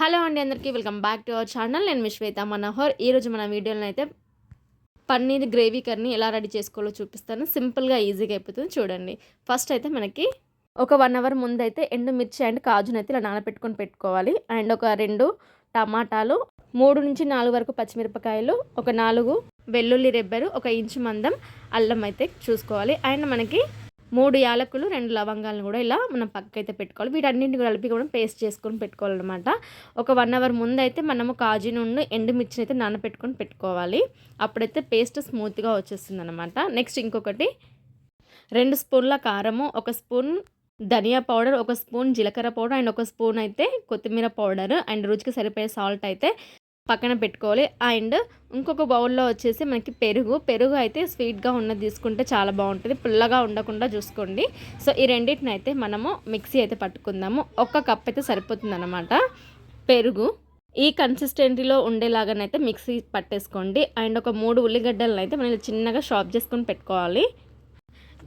Hello అండి అందరికీ welcome back to our channel. నేను విశ్వేత మనోహర్. ఈరోజు మన వీడియోలో అయితే పన్నీర్ గ్రేవీ కర్రీ ఎలా రెడీ చేసుకోవాలో చూపిస్తాను. సింపుల్గా ఈజీగా అయిపోతుంది. చూడండి. ఫస్ట్ అయితే మనకి ఒక వన్ అవర్ ముందు అయితే ఎండుమిర్చి అండ్ కాజునైతే అయితే ఇలా నానబెట్టుకొని పెట్టుకోవాలి. అండ్ ఒక రెండు టమాటాలు మూడు నుంచి నాలుగు వరకు పచ్చిమిరపకాయలు ఒక నాలుగు వెల్లుల్లి రెబ్బరు ఒక ఇంచు మందం అల్లం అయితే చూసుకోవాలి. అండ్ మనకి మూడు యాలకులు రెండు లవంగాలను కూడా ఇలా మనం పక్కైతే పెట్టుకోవాలి. వీటన్నింటిని కలిపి కూడా పేస్ట్ చేసుకొని పెట్టుకోవాలన్నమాట. ఒక వన్ అవర్ ముందు అయితే మనము కాజు నుండి ఎండుమిర్చిని అయితే నానబెట్టుకొని పెట్టుకోవాలి. అప్పుడైతే పేస్ట్ స్మూత్గా వచ్చేస్తుంది అనమాట నెక్స్ట్ ఇంకొకటి రెండు స్పూన్ల కారము ఒక స్పూన్ ధనియా పౌడర్ ఒక స్పూన్ జీలకర్ర పౌడర్ అండ్ ఒక స్పూన్ అయితే కొత్తిమీర పౌడర్ అండ్ రుచికి సరిపోయే సాల్ట్ అయితే పక్కన పెట్టుకోవాలి. అండ్ ఇంకొక బౌల్లో వచ్చేసి మనకి పెరుగు. పెరుగు అయితే స్వీట్గా ఉన్నది తీసుకుంటే చాలా బాగుంటుంది. పుల్లగా ఉండకుండా చూసుకోండి. సో ఈ రెండింటిని అయితే మనము మిక్సీ అయితే పట్టుకుందాము. ఒక్క కప్ అయితే సరిపోతుంది అనమాట పెరుగు. ఈ కన్సిస్టెంటీలో ఉండేలాగానైతే మిక్సీ పట్టేసుకోండి. అండ్ ఒక మూడు ఉల్లిగడ్డలను అయితే మనం చిన్నగా షాప్ చేసుకొని పెట్టుకోవాలి.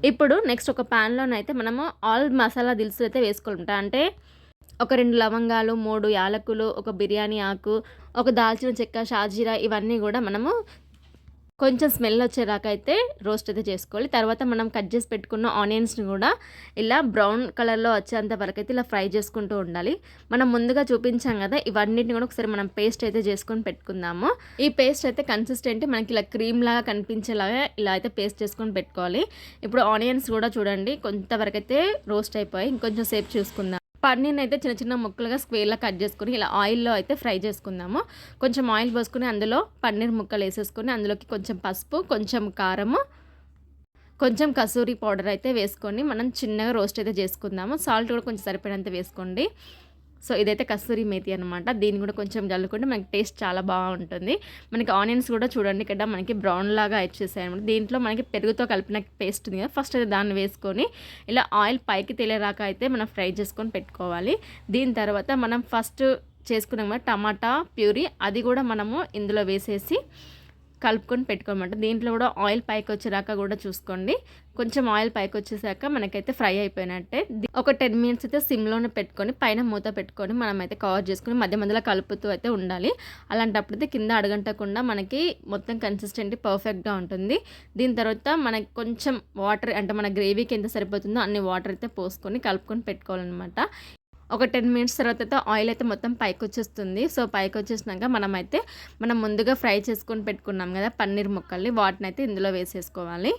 ఇప్పుడు నెక్స్ట్ ఒక ప్యాన్లోనైతే మనము ఆల్ మసాలా దిల్సులు అయితే వేసుకుంటాం అంటే ఒక రెండు లవంగాలు మూడు యాలకులు ఒక బిర్యానీ ఆకు ఒక దాల్చిన చెక్క షాజీరా ఇవన్నీ కూడా మనము కొంచెం స్మెల్ వచ్చేదాకా అయితే రోస్ట్ అయితే చేసుకోవాలి. తర్వాత మనం కట్ చేసి పెట్టుకున్న ఆనియన్స్ని కూడా ఇలా బ్రౌన్ కలర్లో వచ్చేంత వరకు అయితే ఇలా ఫ్రై చేసుకుంటూ ఉండాలి. మనం ముందుగా చూపించాం కదా ఇవన్నిటిని కూడా ఒకసారి మనం పేస్ట్ అయితే చేసుకొని పెట్టుకుందాము. ఈ పేస్ట్ అయితే కన్సిస్టెంట్ మనకి ఇలా క్రీమ్ లాగా కనిపించేలాగా ఇలా అయితే పేస్ట్ చేసుకొని పెట్టుకోవాలి. ఇప్పుడు ఆనియన్స్ కూడా చూడండి కొంతవరకు అయితే రోస్ట్ అయిపోయి ఇంకొంచెం సేపు చూసుకుందాం. పన్నీర్ని అయితే చిన్న చిన్న ముక్కలుగా స్క్వేర్లా కట్ చేసుకుని ఇలా ఆయిల్లో అయితే ఫ్రై చేసుకుందాము. కొంచెం ఆయిల్ పోసుకొని అందులో పన్నీర్ ముక్కలు వేసేసుకొని అందులోకి కొంచెం పసుపు కొంచెం కారము కొంచెం కసూరి పౌడర్ అయితే వేసుకొని మనం చిన్నగా రోస్ట్ అయితే చేసుకుందాము. సాల్ట్ కూడా కొంచెం సరిపడినంత వేసుకోండి. సో ఇదైతే కస్తూరి మేతి అనమాట దీన్ని కూడా కొంచెం జల్లుకుంటే మనకి టేస్ట్ చాలా బాగుంటుంది. మనకి ఆనియన్స్ కూడా చూడండి ఇక్కడ మనకి బ్రౌన్ లాగా వచ్చేసాయి అనమాట దీంట్లో మనకి పెరుగుతో కలిపిన పేస్ట్ ఉంది కదా ఫస్ట్ అయితే దాన్ని వేసుకొని ఇలా ఆయిల్ పైకి తెలియరాక అయితే మనం ఫ్రై చేసుకొని పెట్టుకోవాలి. దీని తర్వాత మనం ఫస్ట్ చేసుకున్నాం టమాటా ప్యూరీ అది కూడా మనము ఇందులో వేసేసి కలుపుకొని పెట్టుకోమంట. దీంట్లో కూడా ఆయిల్ పైకి వచ్చేదాకా కూడా చూసుకోండి. కొంచెం ఆయిల్ పైకి వచ్చేసాక మనకైతే ఫ్రై అయిపోయినట్టే. ఒక టెన్ మినిట్స్ అయితే సిమ్లోనే పెట్టుకొని పైన మూత పెట్టుకొని మనం అయితే కవర్ చేసుకొని మధ్య మధ్యలో కలుపుతూ అయితే ఉండాలి. అలాంటప్పుడు అయితే కింద అడగంటకుండా మనకి మొత్తం కన్సిస్టెంట్ పర్ఫెక్ట్గా ఉంటుంది. దీని తర్వాత మనకి కొంచెం వాటర్ అంటే మన గ్రేవీకి ఎంత సరిపోతుందో అన్ని వాటర్ అయితే పోసుకొని కలుపుకొని పెట్టుకోవాలన్నమాట. ఒక టెన్ మినిట్స్ తర్వాత అయితే ఆయిల్ అయితే మొత్తం పైకి వచ్చేస్తుంది సో పైకి వచ్చేసినాక మనం అయితే మనం ముందుగా ఫ్రై చేసుకొని పెట్టుకున్నాం కదా పన్నీర్ ముక్కల్ని వాటిని అయితే ఇందులో వేసేసుకోవాలి.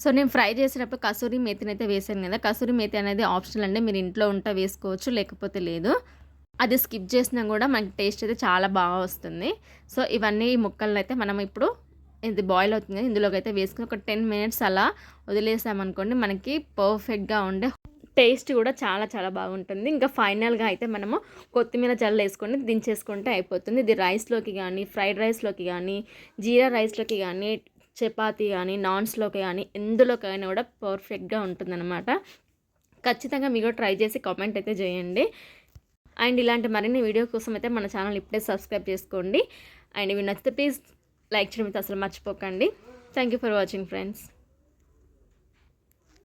సో నేను ఫ్రై చేసేటప్పుడు కసూరి మేతిని అయితే వేసాను కదా కసూరి మేతి అనేది ఆప్షనల్ అండి మీరు ఇంట్లో ఉంటే వేసుకోవచ్చు లేకపోతే లేదు. అది స్కిప్ చేసినా కూడా మనకి టేస్ట్ అయితే చాలా బాగా వస్తుంది. సో ఇవన్నీ ముక్కలను అయితే మనం ఇప్పుడు ఇది బాయిల్ అవుతుంది ఇందులోకి అయితే వేసుకుని ఒక టెన్ మినిట్స్ అలా వదిలేసామనుకోండి మనకి పర్ఫెక్ట్గా ఉండే టేస్ట్ కూడా చాలా చాలా బాగుంటుంది. ఇంకా ఫైనల్గా అయితే మనము కొత్తిమీర జల్లు వేసుకొని దించేసుకుంటే అయిపోతుంది. ఇది రైస్లోకి కానీ ఫ్రైడ్ రైస్లోకి కానీ జీరా రైస్లోకి కానీ చపాతీ కానీ నాన్స్లోకి కానీ ఎందులోకైనా కూడా పర్ఫెక్ట్గా ఉంటుందన్నమాట. ఖచ్చితంగా మీరు ట్రై చేసి కామెంట్ అయితే చేయండి. అండ్ ఇలాంటి మరిన్ని వీడియో కోసం అయితే మన ఛానల్ ఇప్పుడే సబ్స్క్రైబ్ చేసుకోండి. అండ్ ఇవి నచ్చితే ప్లీజ్ లైక్ చేయడం అయితే అసలు మర్చిపోకండి. Thank you for watching friends.